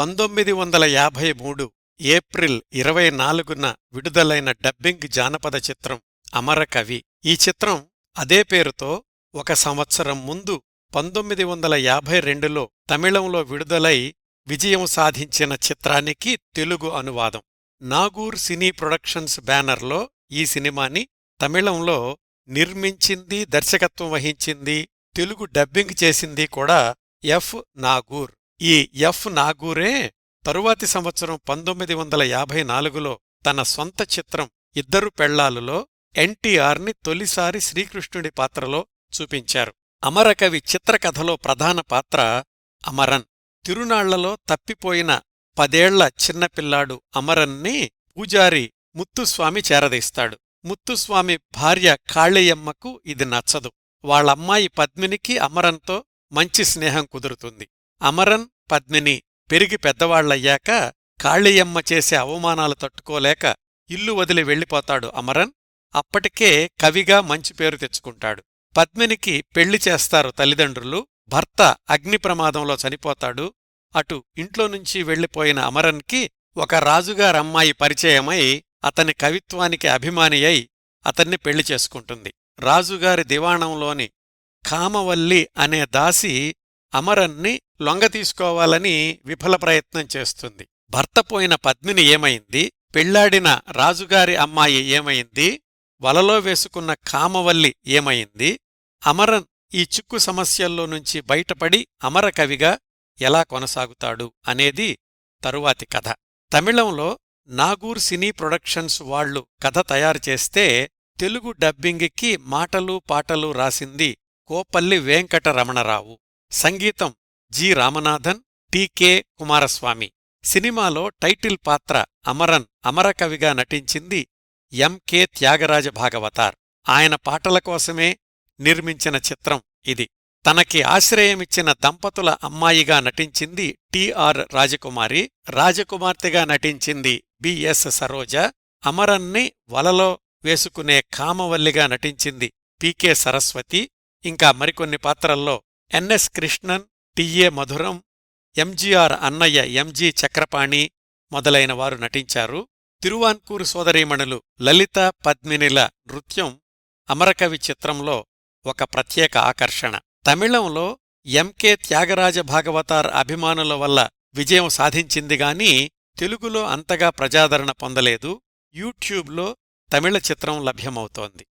పంతొమ్మిది వందల యాభై మూడు ఏప్రిల్ ఇరవై నాలుగున విడుదలైన డబ్బింగ్ జానపద చిత్రం అమరకవి ఈ చిత్రం అదే పేరుతో ఒక సంవత్సరం ముందు పంతొమ్మిది వందల యాభై రెండులో తమిళంలో విడుదలై విజయం సాధించిన చిత్రానికి తెలుగు అనువాదం. నాగూర్ సినీ ప్రొడక్షన్స్ బ్యానర్లో ఈ సినిమాని తమిళంలో నిర్మించింది దర్శకత్వం వహించింది తెలుగు డబ్బింగ్ చేసింది కూడా ఎఫ్. నాగూర్. ఈ ఎఫ్ నాగూరే తరువాతి సంవత్సరం పంతొమ్మిది వందల యాభై నాలుగులో తన సొంత చిత్రం ఇద్దరు పెళ్ళాలులో ఎన్టీఆర్ని తొలిసారి శ్రీకృష్ణుడి పాత్రలో చూపించారు. అమరకవి చిత్రకథలో ప్రధాన పాత్ర అమరన్. తిరునాళ్ళలో తప్పిపోయిన పదేళ్ళ చిన్నపిల్లాడు అమరన్ని పూజారి ముత్తుస్వామి చేరదీస్తాడు. ముత్తుస్వామి భార్య కాళీయమ్మకు ఇది నచ్చదు. వాళ్ళమ్మాయి పద్మినికి అమరంతో మంచి స్నేహం కుదురుతుంది. అమరన్ పద్మిని పెరిగి పెద్దవాళ్ళయ్యాక కాళీయమ్మ చేసే అవమానాలు తట్టుకోలేక ఇల్లు వదిలి వెళ్ళిపోతాడు అమరన్. అప్పటికే కవిగా మంచి పేరు తెచ్చుకుంటాడు. పద్మినికి పెళ్ళి చేస్తారు తల్లిదండ్రులు. భర్త అగ్ని ప్రమాదంలో చనిపోతాడు. అటు ఇంట్లో నుంచి వెళ్ళిపోయిన అమరన్కి ఒక రాజుగారమ్మాయి పరిచయమై అతని కవిత్వానికి అభిమాని అయి అతన్ని పెళ్ళి చేసుకుంటుంది. రాజుగారి దివాణంలోని కామవల్లి అనే దాసి అమరన్ని లొంగతీసుకోవాలని విఫల ప్రయత్నం చేస్తుంది. భర్త పోయిన పద్మిని ఏమైంది? పెళ్ళాడిన రాజుగారి అమ్మాయి ఏమైంది? వలలో వేసుకున్న కామవల్లి ఏమైంది? అమరన్ ఈ చిక్కు సమస్యల్లో నుంచి బయటపడి అమరకవిగా ఎలా కొనసాగుతాడు అనేది తరువాతి కథ. తమిళంలో నాగూర్ సినీ ప్రొడక్షన్స్ వాళ్ళు కథ తయారు చేస్తే తెలుగు డబ్బింగికి మాటలు పాటలు రాసింది కోపల్లి వెంకటరమణరావు. సంగీతం జి రామనాథన్ టీకే కుమారస్వామి. సినిమాలో టైటిల్ పాత్ర అమరన్ అమరకవిగా నటించింది ఎంకే త్యాగరాజ భాగవతార్. ఆయన పాటల కోసమే నిర్మించిన చిత్రం ఇది. తనకి ఆశ్రయమిచ్చిన దంపతుల అమ్మాయిగా నటించింది టిఆర్ రాజకుమారి రాజకుమార్తెగా నటించింది బిఎస్ సరోజ అమరన్ని వలలో వేసుకునే కామవల్లిగా నటించింది పీకే సరస్వతి. ఇంకా మరికొన్ని పాత్రల్లో ఎన్ఎస్ కృష్ణన్ టిఏ మధురం ఎంజీఆర్ అన్నయ్య ఎంజీ చక్రపాణి మొదలైన వారు నటించారు. తిరువాన్కూరు సోదరీమణులు లలిత పద్మినిల నృత్యం అమరకవి చిత్రంలో ఒక ప్రత్యేక ఆకర్షణ. తమిళంలో ఎంకే త్యాగరాజ భాగవతార్ అభిమానుల వల్ల విజయం సాధించిందిగాని తెలుగులో అంతగా ప్రజాదరణ పొందలేదు. యూట్యూబ్లో తమిళ చిత్రం లభ్యమవుతోంది.